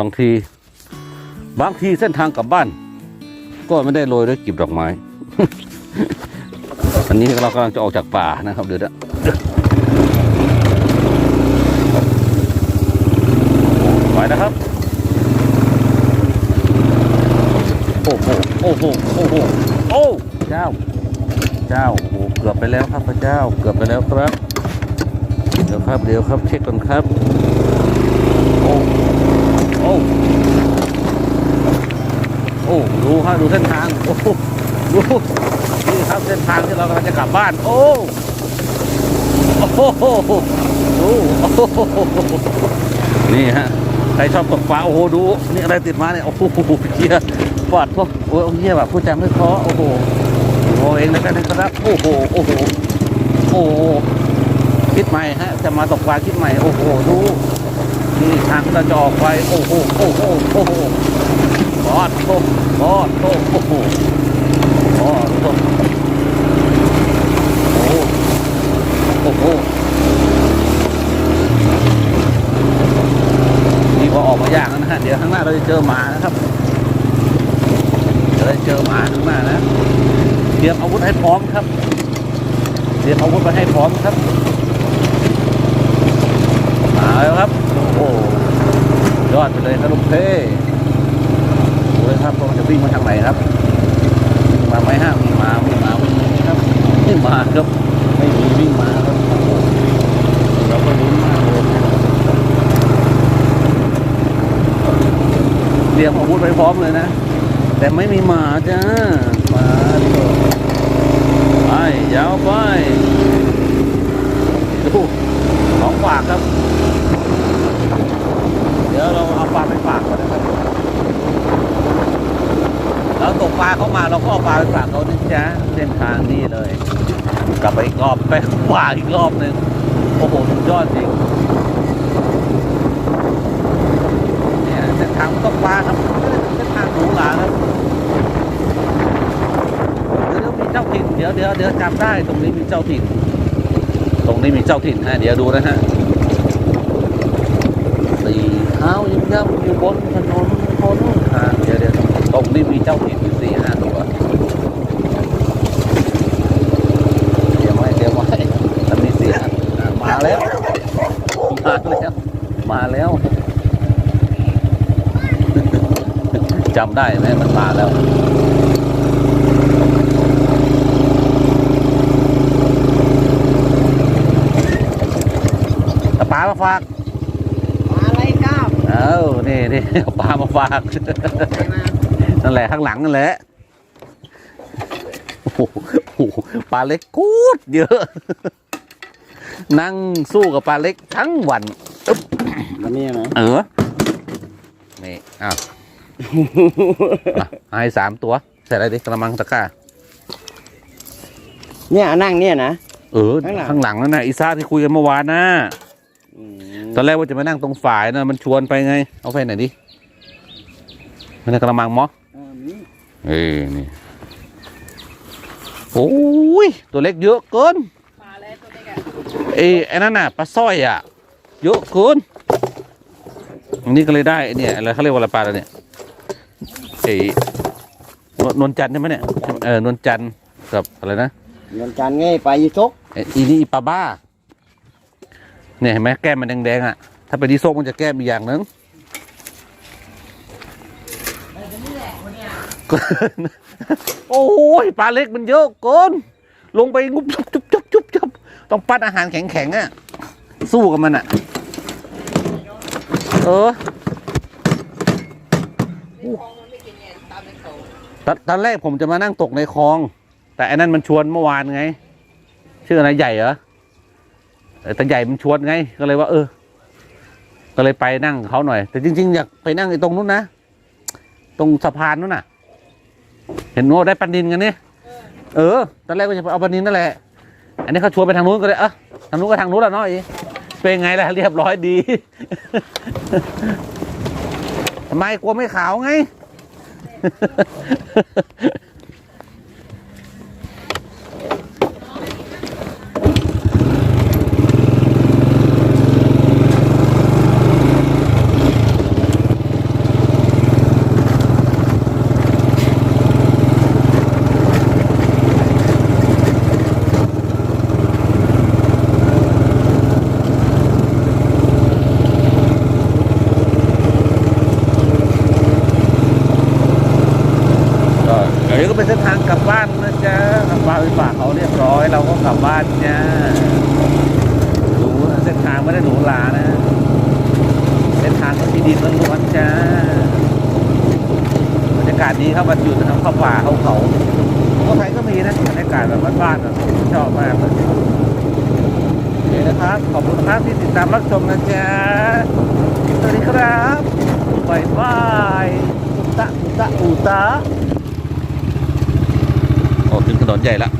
บางที บางทีเส้นทางกลับบ้าน ก็ไม่ได้โรยด้วยกลีบดอกไม้ อันนี้เรากำลังจะออกจากป่านะครับเดี๋ยวนะไปนะครับ โอ้โหโอ้โหโอ้โหโอ้เจ้า เจ้าโอ้เกือบไปแล้วครับพระเจ้า เกือบไปแล้วครับ เดี๋ยวครับเดี๋ยวครับเช็คก่อนครับ อ้โอ้ดูครับดูเส้นทางโอ้โหดูนี่ครับเส้นทางที่เรากำลังจะกลับบ้าน โอ้โอ้โหดูโอ้โหนี่ฮะใครชอบตกปลาโอ้โหดูนี่อะไรติดมาเนี่ยโอ้โหเฮียปอดพวกโอ้ยเฮียแบบผู้จำไม่พอโอ้โหโอ้เองแล้วกันนะครับโอ้โหโอ้โหโอ้โหคิดใหม่ฮะจะมาตกปลาคิดใหม่โอ้โหดู นี่ทางที่เราจะออกไปโอ้โหโอ้โหโอ้โหปอดโตปอดโตโอ้โหปอดโตโอ้โหโอ้โหนี่พอออกมาอย่างนะฮะเดี๋ยวข้างหน้าเราจะเจอหมานะครับเดี๋ยวเจอหมาข้างหน้านะเตรียมอาวุธให้พร้อมครับเตรียมอาวุธไปให้พร้อมครับมาแล้ว อดไปเลยครับลุงเพ่ดูเลยครับว่ามันจะวิ่งมาทางไหนครับวิ่งมาไหมฮะมีมามีมาวิ่งไหมครับไม่มาครับไม่มีวิ่งมาครับเราก็ลุ้นมากเลยเตรียมอาวุธไว้พร้อมเลยนะ แต่ไม่มีหมาจ้าหมาไปยาวไปดูของฝากครับ ดี๋ยวเราเอาปลาไปฝากก่อนนะครับเราตกปลาเข้ามาเราก็เอาปลาไปฝากเขานะจ๊ะเส้นทางนี้เลย กลับไปอีกรอบไปฝากอีกรอบหนึ่งโอ้โหสุดยอดจริงเนี่ยเส้นทางตกปลาครับเส้นทางหรูหราครับเดี๋ยวมีเจ้าถิ่นเดี๋ยวเดี๋ยวเดี๋ยวจำได้ตรงนี้มีเจ้าถิ่น ตรงนี้มีเจ้าถิ่นฮะเดี๋ยวดูนะฮะสี่ เท้ายิ้มย่ำอยู่บนถนนคนทางเดี๋ยวเดี๋ยวตรงนี้มีเจ้าถิ่นอยู่สี่ห้าตัวเดี๋ยวไว้เดี๋ยวไว้มันมีเสียมาแล้ว มาแล้ว มาแล้วจำได้ไหมมันมาแล้วปลามาฝาก เอ้านี่นี่เอาปลามาฝากนั่นแหละข้างหลังนั่นแหละโอ้โหโอ้โหปลาเล็กกูดเยอะ นั่งสู้กับปลาเล็กทั้งวันวันนี้นะเออนี่อ้าวอะให้สามตัวใส่อะไรดิกระมังตะกร้าเนี่ยนั่งเนี่ยนะเออข้างหลังข้างหลังนั่นน่ะอีซ่าที่คุยกันเมื่อวานนะอืม ตอนแรกว่าจะมานั่งตรงฝ่ายนะมันชวนไปไง เอาไปไหนดิมันในกระมังมอเออนี่เอ้ยนี่โอ้ยตัวเล็กเยอะเกินมาแล้วตัวเล็กอะไอ้ไอ้นั่นน่ะปลาสร้อยอะ เยอะเกินอันนี้ก็เลยได้ไอ้เนี่ยอะไรเขาเรียกว่าอะไรปลาอะไรเนี่ยไอ้นวลนวลจันทร์ใช่ไหมเนี่ยเออนวลจันทร์กับอะไรนะเงินจานง่ายไปยีซกไอ้อีนี่อีปลาบ้า เนี่ยเห็นไหมแก้มมันแดงๆอะ ถ้าเป็นดีโซกมันจะแก้มอีกอย่างหนึงโอ้ยปลาเล็กมันเยอะเกินลงไปงุบจุบจุบจุบจุบจุบต้องปั้นอาหารแข็งๆอะ สู้กับมันอะ เออตอนตอนแรกผมจะมานั่งตกในคลอง แต่อันนั้นมันชวนเมื่อวานไง ชื่ออะไรใหญ่เหรอ แต่ใหญ่มันชวนไง ก็เลยว่า เออ ก็เลยไปนั่งเขาหน่อย แต่จริง ๆ อยากไปนั่งไอ้ตรงนู้นนะ ตรงสะพานนู้นน่ะ เห็นว่าได้ปันดินกันเนี่ยเออ ตอนแรกก็จะไปเอาปันดินนั่นแหละ อันนี้เขาชวนไปทางนู้นก็เลย เออทางนู้นก็ทางนู้นและเนาะอีเป็นไงล่ะเรียบร้อยดี ทำไมกลัวไม่ขาวไง เป็นเส้นทางกลับบ้านนะจ๊ะกลับบ้านไปฝากเขาเรียบร้อย เราก็กลับบ้านจ้าหรูนะเส้นทางไม่ได้หรูหรานะ เส้นทางที่ดินล้วนๆจ้าบรรยากาศดีครับวันหยุดนะครับเข้าป่าเข้าเขาก็ไทยก็มีนะบรรยากาศแบบบ้านๆแบบชอบมากเลยโอเคนะครับ ขอบคุณครับที่ติดตามรับชมนะจ๊ะสวัสดีครับบายบายอุตะอุตะอุตะ ถึงถนนใหญ่แล้ว